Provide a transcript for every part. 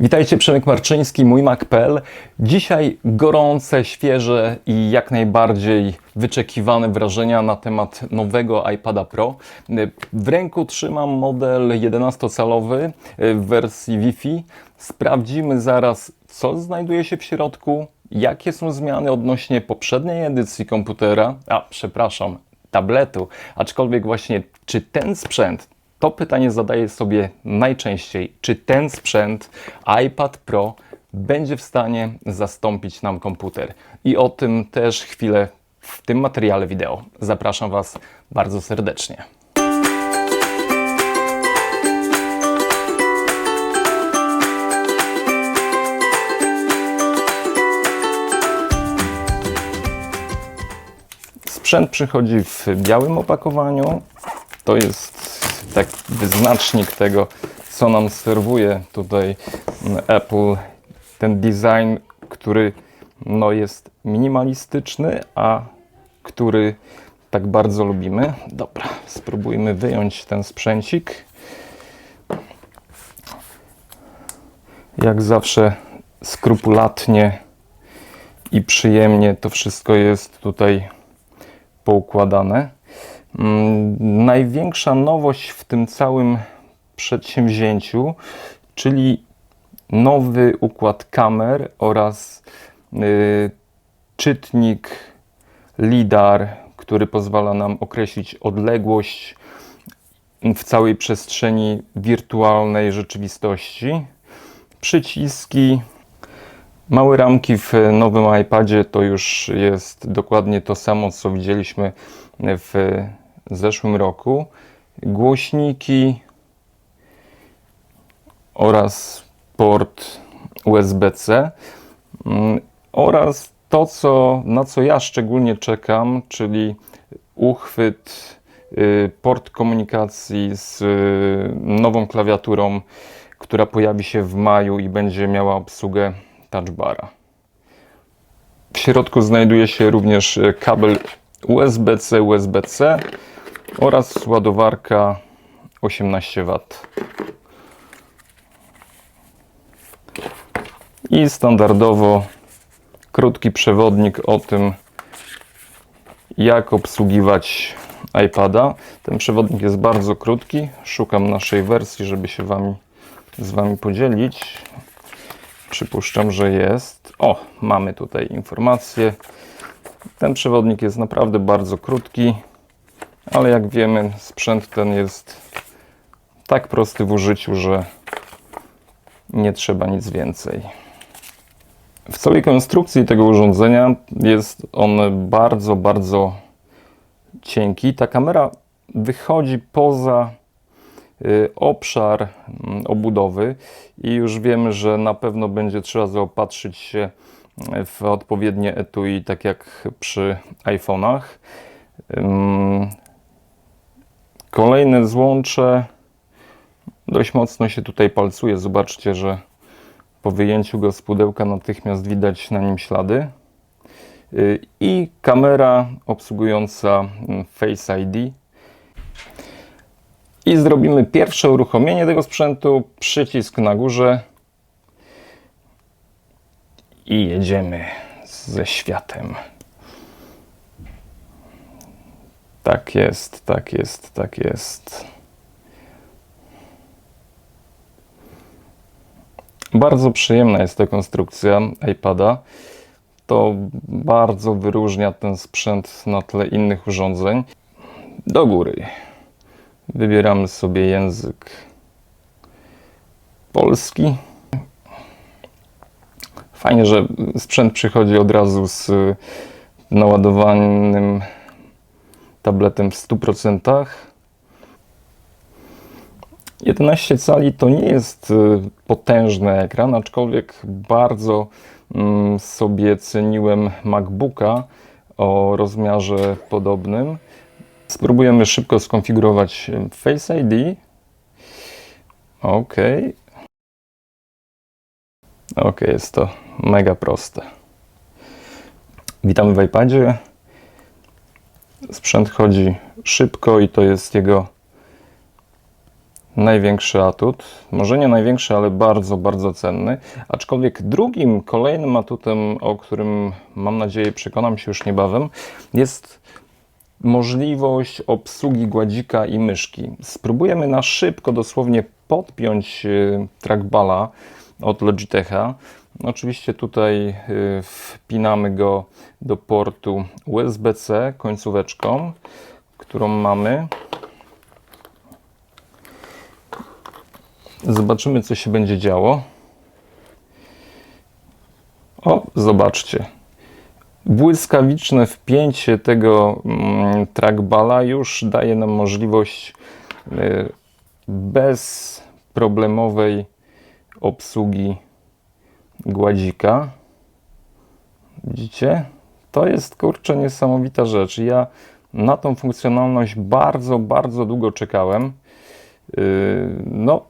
Witajcie, Przemek Marczyński, mój Mac.pl. Dzisiaj gorące, świeże i jak najbardziej wyczekiwane wrażenia na temat nowego iPada Pro. W ręku trzymam model 11-calowy w wersji Wi-Fi. Sprawdzimy zaraz, co znajduje się w środku, jakie są zmiany odnośnie poprzedniej edycji komputera, a przepraszam, tabletu, aczkolwiek właśnie czy ten sprzęt to pytanie zadaję sobie najczęściej. Czy ten sprzęt, iPad Pro, będzie w stanie zastąpić nam komputer? I o tym też chwilę w tym materiale wideo. Zapraszam Was bardzo serdecznie. Sprzęt przychodzi w białym opakowaniu. To jest taki wyznacznik tego, co nam serwuje tutaj Apple. Ten design, który no, jest minimalistyczny, a który tak bardzo lubimy. Dobra, spróbujmy wyjąć ten sprzęcik. Jak zawsze skrupulatnie i przyjemnie to wszystko jest tutaj poukładane. Mm, Największa nowość w tym całym przedsięwzięciu, czyli nowy układ kamer oraz y, czytnik LIDAR, który pozwala nam określić odległość w całej przestrzeni wirtualnej rzeczywistości. Przyciski, Małe ramki w nowym iPadzie to już jest dokładnie to samo, co widzieliśmy w zeszłym roku. Głośniki oraz port USB-C mm, oraz to, co, na co ja szczególnie czekam, czyli uchwyt, y, port komunikacji z y, nową klawiaturą, która pojawi się w maju i będzie miała obsługę touchbara. W środku znajduje się również kabel USB-C, USB-C oraz ładowarka 18W. I standardowo krótki przewodnik o tym, jak obsługiwać iPada. Ten przewodnik jest bardzo krótki. Szukam naszej wersji, żeby się wami, z Wami podzielić. Przypuszczam, że jest. O, mamy tutaj informację. Ten przewodnik jest naprawdę bardzo krótki, ale jak wiemy, sprzęt ten jest tak prosty w użyciu, że nie trzeba nic więcej. W całej konstrukcji tego urządzenia jest on bardzo, bardzo cienki. Ta kamera wychodzi poza y, obszar mm, obudowy i już wiemy, że na pewno będzie trzeba zaopatrzyć się w odpowiednie etui, tak jak przy iPhone'ach. Kolejne złącze dość mocno się tutaj palcuje. Zobaczcie, że po wyjęciu go z pudełka natychmiast widać na nim ślady. Y, I kamera obsługująca mm, Face ID. I zrobimy pierwsze uruchomienie tego sprzętu. Przycisk na górze. I jedziemy ze światem. Tak jest, tak jest, tak jest. Bardzo przyjemna jest ta konstrukcja iPada. To bardzo wyróżnia ten sprzęt na tle innych urządzeń. Do góry. Wybieramy sobie język polski. Fajnie, że sprzęt przychodzi od razu z naładowanym tabletem w 100%. 11 cali to nie jest y, potężny ekran, aczkolwiek bardzo mm, sobie ceniłem MacBooka o rozmiarze podobnym. Spróbujemy szybko skonfigurować Face ID. OK. OK, jest to mega proste. Witamy w iPadzie. Sprzęt chodzi szybko i to jest jego największy atut. Może nie największy, ale bardzo, bardzo cenny. Aczkolwiek drugim, kolejnym atutem, o którym mam nadzieję przekonam się już niebawem, jest możliwość obsługi gładzika i myszki. Spróbujemy na szybko dosłownie podpiąć y, trackballa od Logitecha. Oczywiście tutaj y, wpinamy go do portu USB-C końcóweczką, którą mamy. Zobaczymy, co się będzie działo. O, zobaczcie. Błyskawiczne wpięcie tego mm, trackballa już daje nam możliwość y, bezproblemowej obsługi gładzika. Widzicie? To jest kurczę niesamowita rzecz. Ja na tą funkcjonalność bardzo, bardzo długo czekałem. Yy, No,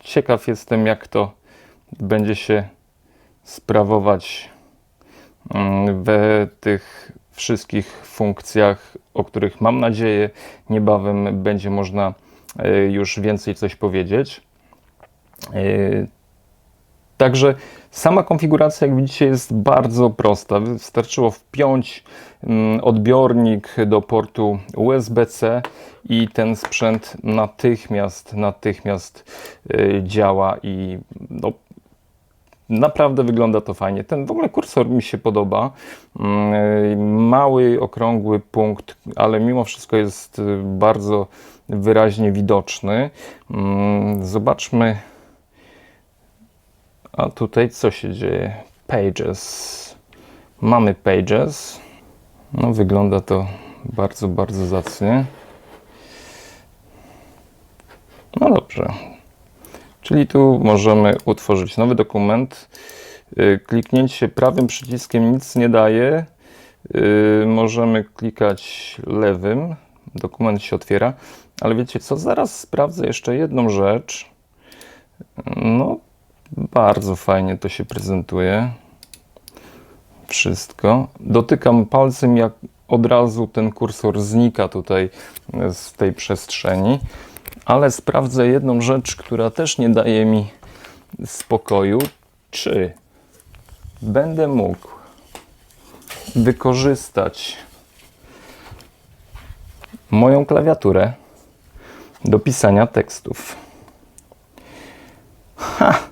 ciekaw jestem, jak to będzie się sprawować mm, we tych wszystkich funkcjach, o których mam nadzieję niebawem będzie można y, już więcej coś powiedzieć. Także sama konfiguracja, jak widzicie, jest bardzo prosta. Wystarczyło wpiąć mm, odbiornik do portu USB-C i ten sprzęt natychmiast, natychmiast y, działa i no, Naprawdę wygląda to fajnie. Ten w ogóle kursor mi się podoba. Mm, Mały, okrągły punkt, ale mimo wszystko jest y, bardzo wyraźnie widoczny. Mm, Zobaczmy, a tutaj co się dzieje? Pages. Mamy Pages. No, wygląda to bardzo, bardzo zacnie. No dobrze. Czyli tu możemy utworzyć nowy dokument. Y, Kliknięcie prawym przyciskiem nic nie daje. Y, Możemy klikać lewym. Dokument się otwiera. Ale wiecie co? Zaraz sprawdzę jeszcze jedną rzecz. No, bardzo fajnie to się prezentuje. Wszystko. Dotykam palcem, jak od razu ten kursor znika tutaj z tej przestrzeni. Ale sprawdzę jedną rzecz, która też nie daje mi spokoju. Czy będę mógł wykorzystać moją klawiaturę do pisania tekstów? Ha!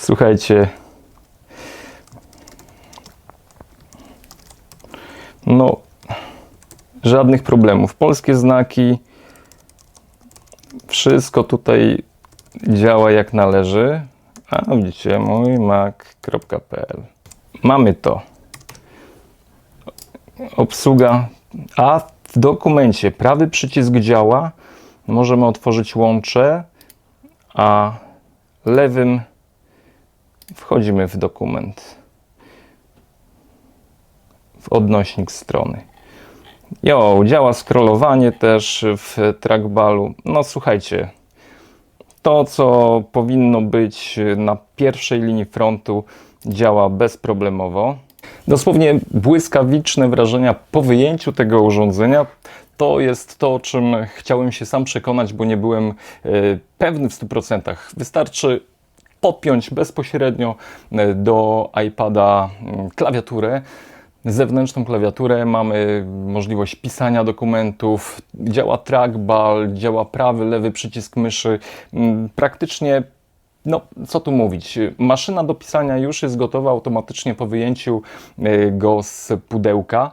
Słuchajcie. No, żadnych problemów. Polskie znaki. Wszystko tutaj działa jak należy. A widzicie, mój mac.pl. Mamy to. Obsługa. A w dokumencie prawy przycisk działa. Możemy otworzyć łącze, a lewym wchodzimy w dokument, w odnośnik strony. Jo, działa scrollowanie też w trackballu. No słuchajcie, to co powinno być na pierwszej linii frontu działa bezproblemowo. Dosłownie błyskawiczne wrażenia po wyjęciu tego urządzenia. To jest to, o czym chciałem się sam przekonać, bo nie byłem e, pewny w 100%. Wystarczy podpiąć bezpośrednio e, do iPada mm, klawiaturę. Zewnętrzną klawiaturę, mamy możliwość pisania dokumentów, działa trackball, działa prawy, lewy przycisk myszy. Mm, Praktycznie, no co tu mówić, maszyna do pisania już jest gotowa automatycznie po wyjęciu e, go z pudełka.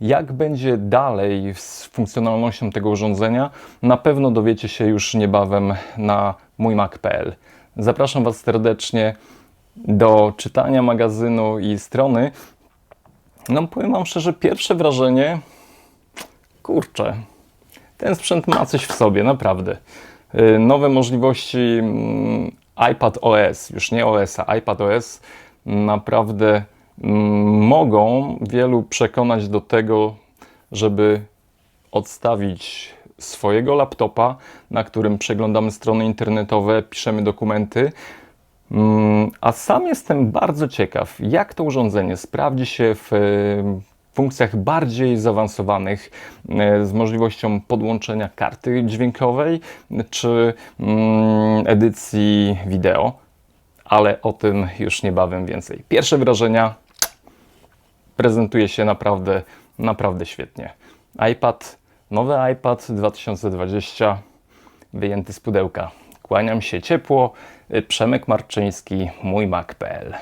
Jak będzie dalej z funkcjonalnością tego urządzenia, na pewno dowiecie się już niebawem na mójmac.pl. Zapraszam Was serdecznie do czytania magazynu i strony. No, powiem Wam szczerze, pierwsze wrażenie, kurczę, ten sprzęt ma coś w sobie, naprawdę. Yy, Nowe możliwości mm, iPad OS, już nie OS, a iPad OS, naprawdę mm, mogą wielu przekonać do tego, żeby odstawić swojego laptopa, na którym przeglądamy strony internetowe, piszemy dokumenty. Mm, A sam jestem bardzo ciekaw, jak to urządzenie sprawdzi się w, funkcjach bardziej zaawansowanych, e, z możliwością podłączenia karty dźwiękowej czy mm, edycji wideo, ale o tym już niebawem więcej. Pierwsze wrażenia prezentuje się naprawdę, naprawdę świetnie. iPad, nowy iPad 2020, wyjęty z pudełka. Kłaniam się ciepło. Przemek Marczyński, mój Mac.pl.